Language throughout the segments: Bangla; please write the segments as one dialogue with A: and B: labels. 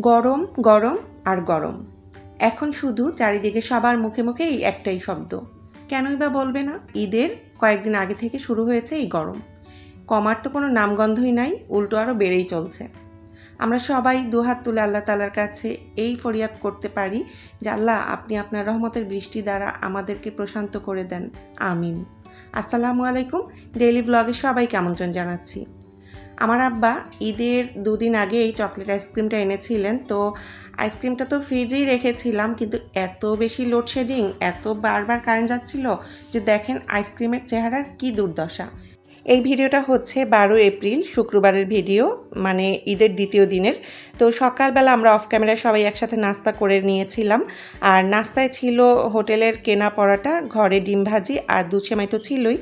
A: গরম গরম আর গরম। এখন শুধু চারিদিকে সবার মুখে মুখে এই একটাই শব্দ। কেনই বা বলবে না, ঈদের কয়েকদিন আগে থেকে শুরু হয়েছে এই গরম। কমার তো কোনো নামগন্ধই নাই, উল্টো আরও বেড়েই চলছে। আমরা সবাই দুহাত তুলে আল্লাহ তালার কাছে এই ফরিয়াদ করতে পারি যে, আল্লাহ, আপনি আপনার রহমতের বৃষ্টি দ্বারা আমাদেরকে প্রশান্ত করে দেন। আমিন। আসসালামু আলাইকুম। ডেইলি ব্লগে সবাইকে আমন্ত্রণ জানাচ্ছি। আমার আব্বা ঈদের দুদিন আগে এই চকলেট আইসক্রিমটা এনেছিলেন, তো আইসক্রিমটা তো ফ্রিজেই রেখেছিলাম, কিন্তু এত বেশি লোডশেডিং, এত বারবার কারেন্ট যাচ্ছিল যে দেখেন আইসক্রিমের চেহারার কি দুর্দশা। এই ভিডিওটা হচ্ছে বারো এপ্রিল, শুক্রবারের ভিডিও মানে ঈদের দ্বিতীয় দিনের। তো সকালবেলা আমরা অফ ক্যামেরায় সবাই একসাথে নাস্তা করে নিয়েছিলাম, আর নাস্তায় ছিল হোটেলের কেনা পড়াটা ঘরে ডিম ভাজি আর দুধ সেমাই তো ছিলই।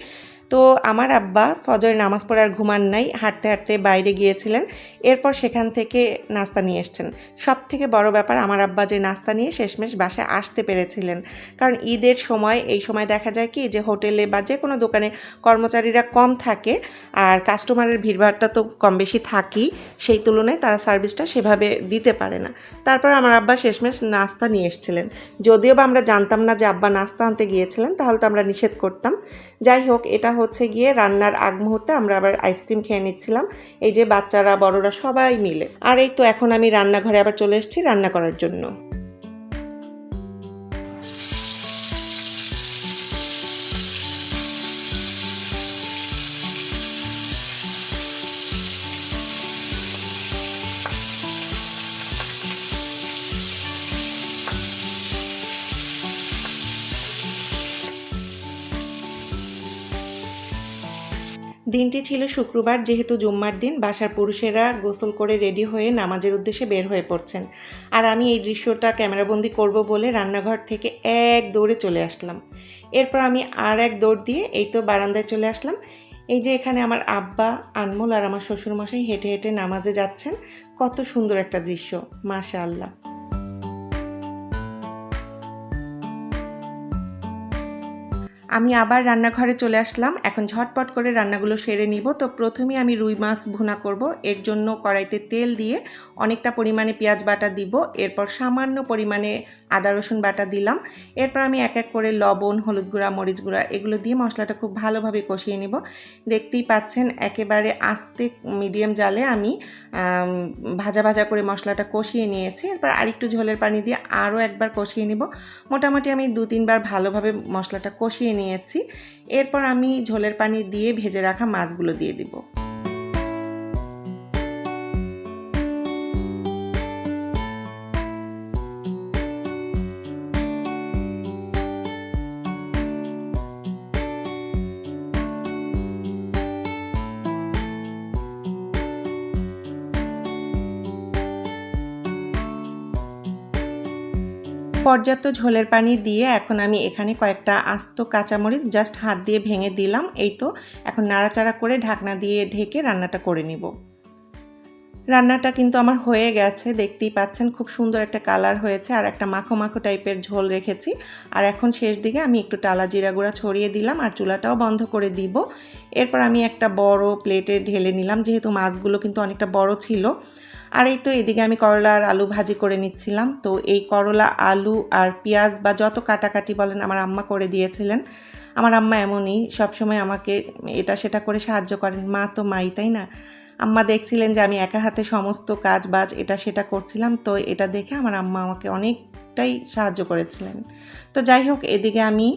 A: তো আমার আব্বা ফজরের নামাজ পড়ে আর ঘুমান নাই, হাঁটতে হাঁটতে বাইরে গিয়েছিলেন। এরপর সেখান থেকে নাস্তা নিয়ে এসছেন। সব থেকে বড় ব্যাপার, আমার আব্বা যে নাস্তা নিয়ে শেষমেশ বাসায় আসতে পেরেছিলেন। কারণ ঈদের সময়, এই সময় দেখা যায় কি যে হোটেলে বা যে কোনো দোকানে কর্মচারীরা কম থাকে আর কাস্টমারের ভিড়ভাড়টা তো কম বেশি থাকেই, সেই তুলনায় তারা সার্ভিসটা সেভাবে দিতে পারে না। তারপর আমার আব্বা শেষমেশ নাস্তা নিয়ে এসেছিলেন। যদিও বা আমরা জানতাম না যে আব্বা নাস্তা আনতে গিয়েছিলেন, তাহলে তো আমরা নিষেধ করতাম। যাই হোক, এটা হচ্ছে গিয়ে রান্নার আগ মুহূর্তে আমরা আবার আইসক্রিম খেয়ে নিচ্ছিলাম। এই যে বাচ্চারা, বড়রা সবাই মিলে। আর এই তো এখন আমি রান্নাঘরে আবার চলে এসেছি রান্না করার জন্য। দিনটি ছিল শুক্রবার, যেহেতু জুম্মার দিন, বাসার পুরুষেরা গোসল করে রেডি হয়ে নামাজের উদ্দেশ্যে বের হয়ে পড়ছেন। আর আমি এই দৃশ্যটা ক্যামেরাবন্দি করব বলে রান্নাঘর থেকে এক দৌড়ে চলে আসলাম। এরপর আমি আর এক দৌড় দিয়ে এই তো বারান্দায় চলে আসলাম। এই যে এখানে আমার আব্বা, আনমোল আর আমার শ্বশুরমশাই হেঁটে হেঁটে নামাজে যাচ্ছেন। কত সুন্দর একটা দৃশ্য মাশা আল্লাহ আমি আবার রান্নাঘরে চলে আসলাম। এখন ঝটপট করে রান্নাগুলো সেরে নিব। তো প্রথমে আমি রুই মাছ ভুনা করব। এর জন্য কড়াইতে তেল দিয়ে অনেকটা পরিমাণে পেঁয়াজ বাটা দিব। এরপর সামান্য পরিমাণে আদা, রসুন বাটা দিলাম। এরপর আমি এক এক করে লবণ, হলুদ গুঁড়া, মরিচ গুঁড়া এগুলো দিয়ে মশলাটা খুব ভালোভাবে কষিয়ে নিব। দেখতেই পাচ্ছেন একেবারে আস্তে মিডিয়াম জালে আমি ভাজা ভাজা করে মশলাটা কষিয়ে নিয়েছি। এরপর আরেকটু ঝোলের পানি দিয়ে আরও একবার কষিয়ে নিব। মোটামুটি আমি দু তিনবার ভালোভাবে মশলাটা কষিয়ে নিয়েছি। এরপর আমি ঝোলের পানি দিয়ে ভেজে রাখা মাছগুলো দিয়ে দিব। পর্যাপ্ত ঝোলের পানি দিয়ে এখন আমি এখানে কয়েকটা আস্ত কাঁচামরিচ জাস্ট হাত দিয়ে ভেঙে দিলাম। এই তো, এখন নাড়াচাড়া করে ঢাকনা দিয়ে ঢেকে রান্নাটা করে নিব। রান্নাটা কিন্তু আমার হয়ে গেছে, দেখতেই পাচ্ছেন খুব সুন্দর একটা কালার হয়েছে আর একটা মাখো মাখো টাইপের ঝোল রেখেছি। আর এখন শেষ দিকে আমি একটু টালা জিরা গুঁড়া ছড়িয়ে দিলাম আর চুলাটাও বন্ধ করে দিব। এরপর আমি একটা বড় প্লেটে ঢেলে নিলাম, যেহেতু মাছগুলো কিন্তু অনেকটা বড় ছিল। আর এই তো এদিকে আমি করলা আর আলু ভাজি করে নিচ্ছিলাম। তো এই করলা, আলু আর পেঁয়াজ বা যত কাটাকাটি বলেন আমার আম্মা করে দিয়েছিলেন। আমার আম্মা এমনই, সবসময় আমাকে এটা সেটা করে সাহায্য করেন। মা তো মাই, তাই না? আম্মা দেখছিলেন যে আমি একা হাতে সমস্ত কাজ বাজ এটা সেটা করছিলাম। তো এটা দেখে আমার আম্মা আমাকে অনেকটাই সাহায্য করেছিলেন। তো যাই হোক, এদিকে আমি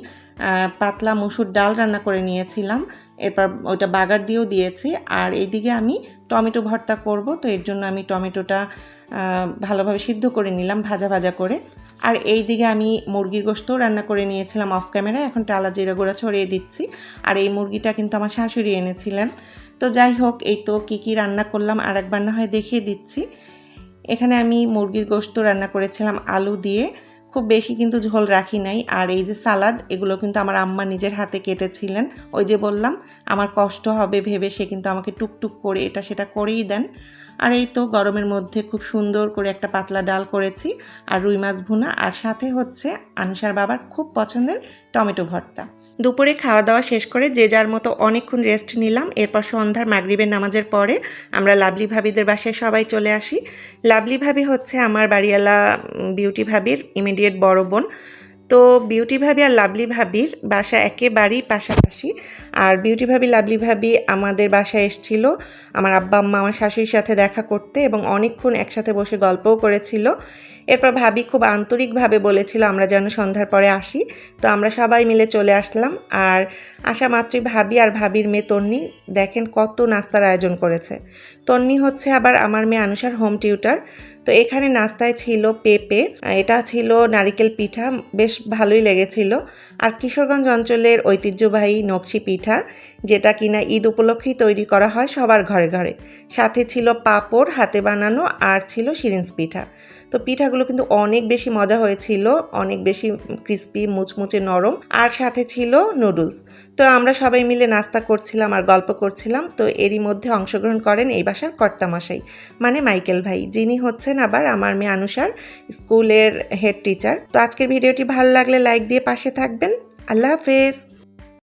A: পাতলা মুসুর ডাল রান্না করে নিয়েছিলাম। এরপর ওইটা বাগার দিয়েও দিয়েছি। আর এইদিকে আমি টমেটো ভর্তা করব, তো এর জন্য আমি টমেটোটা ভালোভাবে সিদ্ধ করে নিলাম ভাজা ভাজা করে। আর এই দিকে আমি মুরগির গোস্তও রান্না করে নিয়েছিলাম অফ ক্যামেরায় এখন টালা জিরা গুঁড়া ছড়িয়ে দিচ্ছি। আর এই মুরগিটা কিন্তু আমার শাশুড়ি এনেছিলেন। তো যাই হোক, এই তো কী কী রান্না করলাম আর একবার না হয় দেখিয়ে দিচ্ছি। এখানে আমি মুরগির গোস্ত রান্না করেছিলাম আলু দিয়ে। খুব বেশি কিন্তু ঝোল রাখি নাই। আর এই যে সালাদ, এগুলো কিন্তু আমার আম্মা নিজের হাতে কেটেছিলেন। ওই যে বললাম, আমার কষ্ট হবে ভেবে সে কিন্তু আমাকে টুকটুক করে এটা সেটা করেই দেন। আর এই তো গরমের মধ্যে খুব সুন্দর করে একটা পাতলা ডাল করেছি, আর রুই মাছ ভুনা, আর সাথে হচ্ছে আনুষার বাবার খুব পছন্দের টমেটো ভর্তা। দুপুরে খাওয়া দাওয়া শেষ করে যে যার মতো অনেকক্ষণ রেস্ট নিলাম, এরপর সন্ধ্যার মাগরিবের নামাজের পরে আমরা লাভলি ভাবিদের বাসায় সবাই চলে আসি। লাভলি ভাবি হচ্ছে আমার বাড়িওয়ালা বিউটি ভাবির ইমিডিয়েট বড় বোন। তো বিউটি ভাবি আর লাভলি ভাবির বাসা একেবারেই পাশাপাশি। আর বিউটি ভাবি লাভলি ভাবি আমাদের বাসায় এসেছিল। আমার আব্বা, আম্মা, আমার শাশুড়ির সাথে দেখা করতে এবং অনেকক্ষণ একসাথে বসে গল্পও করেছিল। এরপর ভাবি খুব আন্তরিকভাবে বলেছিল, আমরা যেন সন্ধ্যার পরে আসি। তো আমরা সবাই মিলে চলে আসলাম। আর আসা মাত্রই ভাবি আর ভাবির মেয়ে তন্নি দেখেন কত নাস্তার আয়োজন করেছে। তন্নি হচ্ছে আবার আমার মেয়ে আনুষার হোম টিউটার তো এখানে নাস্তায় ছিল পেঁপে এটা ছিল নারিকেল পিঠা বেশ ভালোই লেগেছিল। আর কিশোরগঞ্জ অঞ্চলের ঐতিহ্যবাহী নকশি পিঠা, যেটা কিনা ঈদ উপলক্ষেই তৈরি করা হয় সবার ঘরে ঘরে। সাথে ছিল পাপড় হাতে বানানো আর ছিল শিরিন্স পিঠা। তো পিঠাগুলো কিন্তু অনেক বেশি মজা হয়েছিল, অনেক বেশি ক্রিস্পি মুচমুচে নরম আর সাথে ছিল নুডলস তো আমরা সবাই মিলে নাস্তা করছিলাম আর গল্প করছিলাম। তো এরই মধ্যে অংশগ্রহণ করেন এই বাসার কর্তামশাই মানে মাইকেল ভাই। যিনি হচ্ছেন আবার আমার মেয়ে আনুষার স্কুলের হেড টিচার তো আজকের ভিডিওটি ভালো লাগলে লাইক দিয়ে পাশে থাকবেন। আল্লাহ হাফেজ